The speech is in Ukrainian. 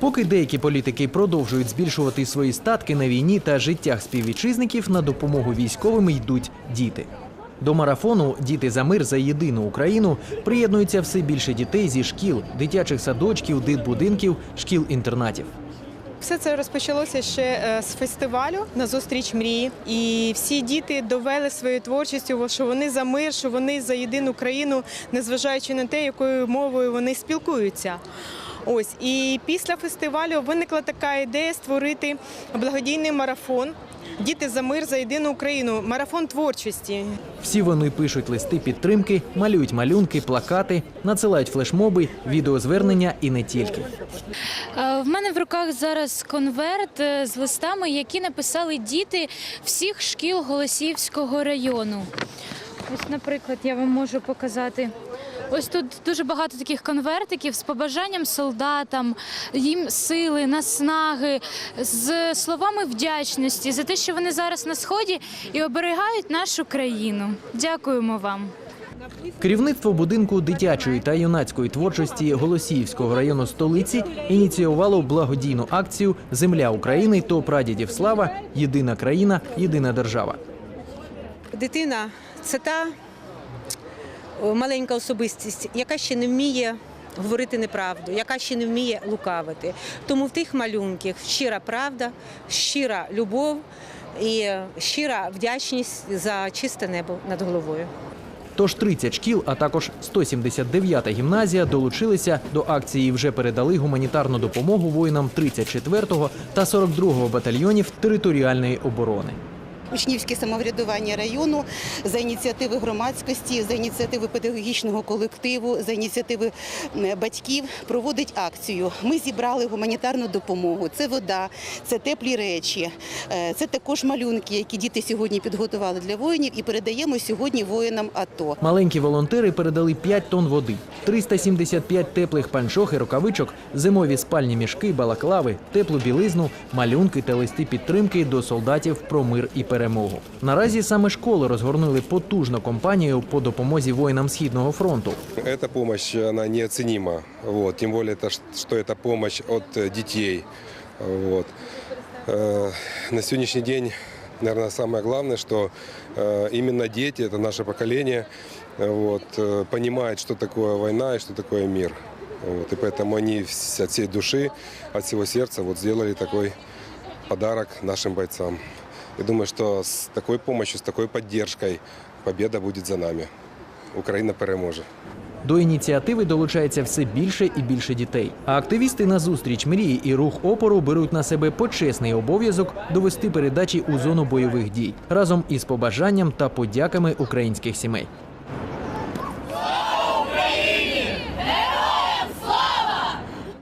Поки деякі політики продовжують збільшувати свої статки на війні та життях співвітчизників, на допомогу військовим йдуть діти. До марафону Діти за мир за єдину Україну приєднується все більше дітей зі шкіл, дитячих садочків, дитбудинків, шкіл-інтернатів. Все це розпочалося ще е, з фестивалю на зустріч мрії. І всі діти довели своєю творчістю, що вони за мир, що вони за єдину країну, незважаючи на те, якою мовою вони спілкуються. Ось і після фестивалю виникла така ідея створити благодійний марафон. Діти за мир за єдину Україну, марафон творчості. Всі вони пишуть листи підтримки, малюють малюнки, плакати, надсилають флешмоби, відеозвернення і не тільки. Е, В мене в руках зараз конверт е, з листами, які написали діти всіх шкіл Голосіївського району. Ось, наприклад, я вам можу показати. Ось тут дуже багато таких конвертиків з побажанням солдатам, їм сили, наснаги, з словами вдячності за те, що вони зараз на сході і оберігають нашу країну. Дякуємо вам. Керівництво будинку дитячої та юнацької творчості Голосіївського району столиці ініціювало благодійну акцію Земля України то прадідів слава, єдина країна, єдина держава. Дитина це та маленька особистість, яка ще не вміє говорити неправду, яка ще не вміє лукавити. Тому в тих малюнках щира правда, щира любов і щира вдячність за чисте небо над головою. Тож 30 шкіл, а також 179-та гімназія долучилися до акції і вже передали гуманітарну допомогу воїнам 34-го та 42-го батальйонів територіальної оборони. Учнівське самоврядування району за ініціативи громадськості, за ініціативи педагогічного колективу, за ініціативи батьків проводить акцію. Ми зібрали гуманітарну допомогу. Це вода, це теплі речі, е, це також малюнки, які діти сьогодні підготували для воїнів, і передаємо сьогодні воїнам АТО. Маленькі волонтери передали 5 тонн води, 375 теплих панчох і рукавичок, зимові спальні мішки, балаклави, теплу білизну, малюнки та листи підтримки до солдатів про мир і перемогу Наразі саме школи розгорнули потужну кампанію по допомозі воїнам східного фронту. Эта помощь, она неоценима. Вот. Тем более, это, ш- что это помощь от э, детей. Вот. Э, На сегодняшний день, наверное, самое главное, что э, именно дети, это наше поколение, э, вот, э, понимают, что такое война и что такое мир. Вот. И поэтому они вс- от всей души, от всего сердца вот, сделали такой подарок нашим бойцам. Я думаю, что с такой помощью, с такой поддержкой победа будет за нами. Україна переможе. До ініціативи долучається все більше і більше дітей. А активісти на зустріч мрії і рух опору беруть на себе почесний обов'язок довести передачі у зону бойових дій разом із побажанням та подяками українських сімей.